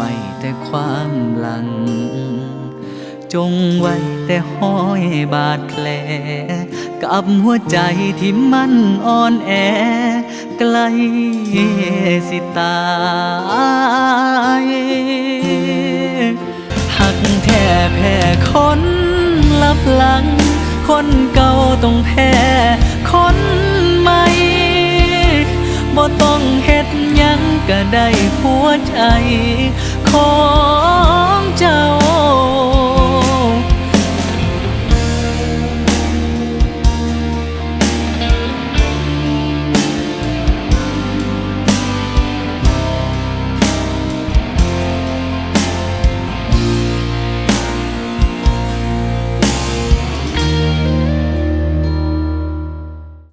ไว้แต่ความหลัง จงไว้แต่ห้อยบาดแผล กับหัวใจที่มันอ่อนแอใกลสิตายหักแท้แพ้คนลับหลัง คนเก่าต้องแพ้ ก็ได้หัวใจขอ